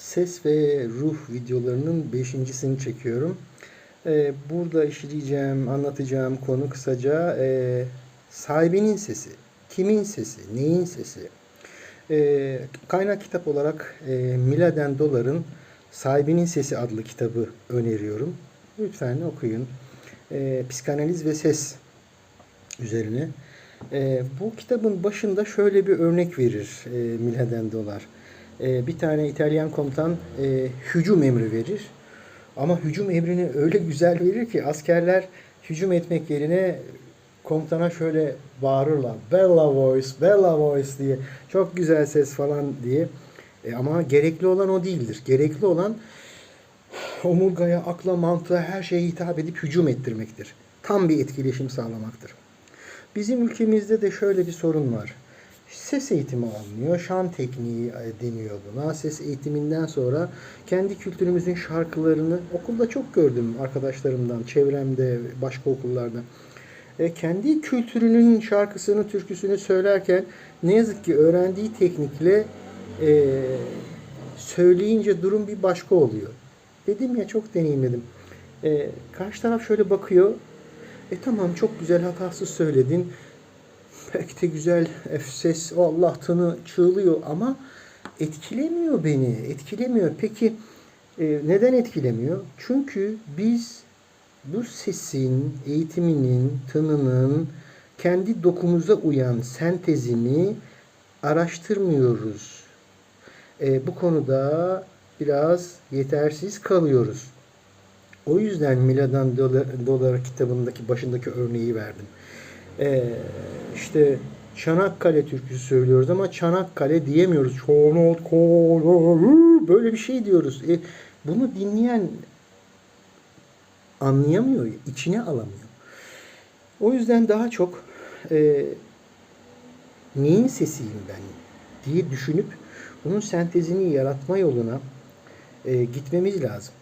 ses ve ruh videolarının beşincisini çekiyorum. Ee, burada işleyeceğim, anlatacağım konu kısaca e, sahibinin sesi, kimin sesi, neyin sesi. Ee, kaynak kitap olarak e, Miladen Dolar'ın Sahibinin Sesi adlı kitabı öneriyorum. Lütfen okuyun. Ee, psikanaliz ve ses üzerine. Bu kitabın başında şöyle bir örnek verir e, Miladen Dolar. Ee, bir tane İtalyan komutan e, hücum emri verir. Ama hücum emrini öyle güzel verir ki askerler hücum etmek yerine komutana şöyle bağırırlar. Bella voice, bella voice diye. Çok güzel ses falan diye. E, ama gerekli olan o değildir. Gerekli olan omurgaya, akla, mantığa, her şeye hitap edip hücum ettirmektir. Tam bir etkileşim sağlamaktır. Bizim ülkemizde de şöyle bir sorun var. Ses eğitimi alınıyor. Şan tekniği e, deniyor buna. Ses eğitiminden sonra kendi kültürümüzün şarkılarını okulda çok gördüm arkadaşlarımdan, çevremde, başka okullarda. E, kendi kültürünün şarkısını, türküsünü söylerken ne yazık ki öğrendiği teknikle e, söyleyince durum bir başka oluyor. Dedim ya çok deneyimledim. E, karşı taraf şöyle bakıyor. E tamam çok güzel hatasız söyledin. Belki de güzel e, ses o Allah tını çığlıyor ama etkilemiyor beni. Etkilemiyor. Peki e, neden etkilemiyor? Çünkü biz bu sesin, eğitiminin, tınının kendi dokumuza uyan sentezini araştırmıyoruz. E, bu konuda biraz yetersiz kalıyoruz. O yüzden Miladan Dolar, Dolar kitabındaki başındaki örneği verdim. Ee, işte Çanakkale türküsü söylüyoruz ama Çanakkale diyemiyoruz. Çanakkale böyle bir şey diyoruz. E, bunu dinleyen anlayamıyor, içine alamıyor. O yüzden daha çok e, neyin sesiyim ben diye düşünüp bunun sentezini yaratma yoluna e, gitmemiz lazım.